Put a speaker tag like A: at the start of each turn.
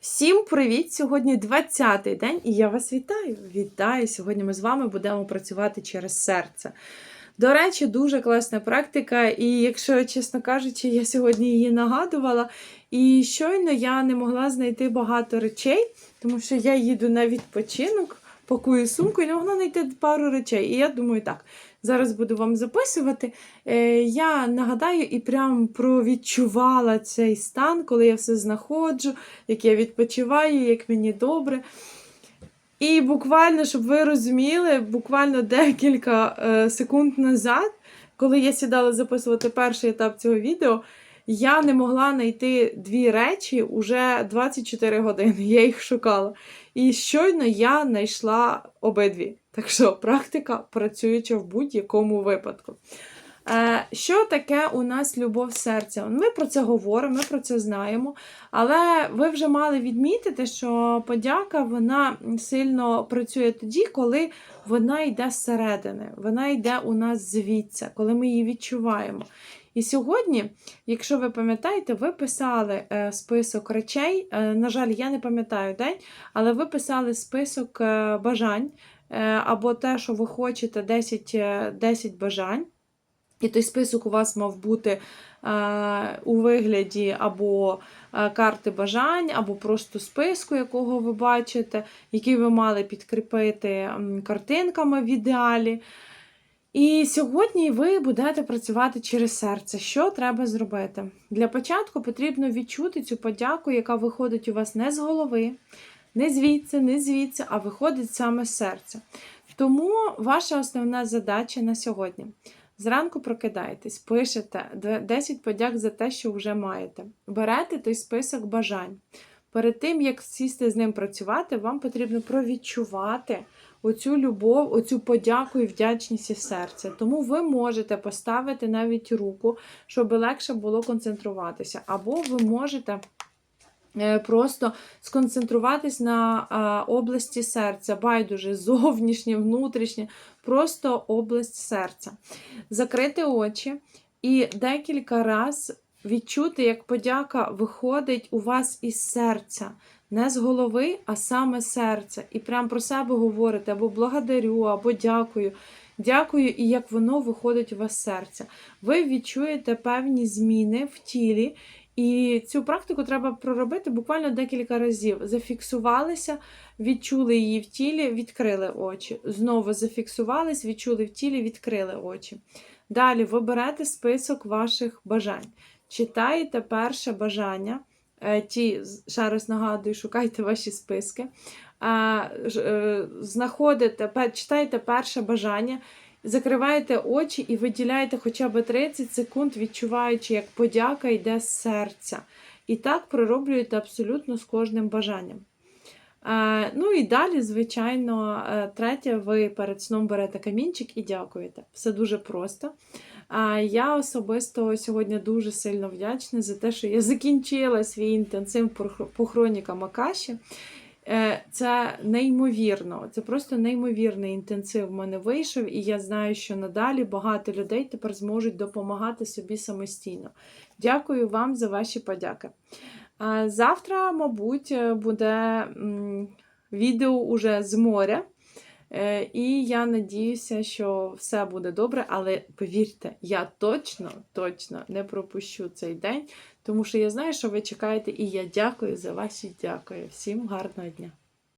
A: Всім привіт! Сьогодні 20-й день, і я вас вітаю. Вітаю! Сьогодні ми з вами будемо працювати через серце. До речі, дуже класна практика, і якщо, чесно кажучи, я сьогодні її нагадувала. І щойно я не могла знайти багато речей, тому що я їду на відпочинок, пакую сумку і не могла знайти пару речей. І я думаю, так, зараз буду вам записувати. Е, Я нагадаю і прям провідчувала цей стан, коли я все знаходжу, як я відпочиваю, як мені добре. І буквально, щоб ви розуміли, буквально декілька е, секунд назад, коли я сідала записувати перший етап цього відео, я не могла знайти дві речі уже 24 години. Я їх шукала. І щойно я знайшла обидві. Так що практика працююча в будь-якому випадку. Е, Що таке у нас любов серця? Ми про це говоримо, ми про це знаємо. Але ви вже мали відмітити, що подяка вона сильно працює тоді, коли вона йде зсередини, вона йде у нас звідси, коли ми її відчуваємо. І сьогодні, якщо ви пам'ятаєте, ви писали е, список речей. Е, на жаль, я не пам'ятаю день, але ви писали список е, бажань або те, що ви хочете 10, е, 10 бажань. І той список у вас мав бути е, у вигляді або карти бажань, або просто списку, якого ви бачите, який ви мали підкріпити картинками в ідеалі. І сьогодні ви будете працювати через серце. Що треба зробити? Для початку потрібно відчути цю подяку, яка виходить у вас не з голови, не звідси, не звідси, а виходить саме з серця. Тому ваша основна задача на сьогодні. Зранку прокидаєтесь, пишете 10 подяк за те, що вже маєте. Берете той список бажань. Перед тим, як сісти з ним працювати, вам потрібно провідчувати оцю любов, оцю подяку і вдячність із серця. Тому ви можете поставити навіть руку, щоб легше було концентруватися. Або ви можете. е, Просто сконцентруватись на а, області серця, байдуже, зовнішнє, внутрішнє, просто область серця. Закрити очі і декілька разів відчути, як подяка виходить у вас із серця. Не з голови, а саме серця. І прям про себе говорите або благодарю, або дякую. Дякую, і як воно виходить у вас з серця. Ви відчуєте певні зміни в тілі, і цю практику треба проробити буквально декілька разів. Зафіксувалися, відчули її в тілі, відкрили очі. Знову зафіксувались, відчули в тілі, відкрили очі. Далі ви берете список ваших бажань. Читаєте перше бажання. Е, Ті, ще раз нагадую, шукайте ваші списки. Е, Знаходите, читаєте перше бажання, закриваєте очі і виділяєте хоча б 30 секунд, відчуваючи, як подяка йде з серця. І так пророблюєте абсолютно з кожним бажанням. Ну і далі, звичайно, е, третє, ви перед сном берете камінчик і дякуєте. Все дуже просто. Я особисто сьогодні дуже сильно вдячна за те, що я закінчила свій інтенсив по хро- хронікам Акаші. Е, Це неймовірно, це просто неймовірний інтенсив в мене вийшов, і я знаю, що надалі багато людей тепер зможуть допомагати собі самостійно. Дякую вам за ваші подяки. Завтра, мабуть, буде відео уже з моря. Е, І я надіюся, що все буде добре, але повірте, я точно, точно не пропущу цей день, тому що я знаю, що ви чекаєте, і я дякую за ваші дякую. Всім гарного дня!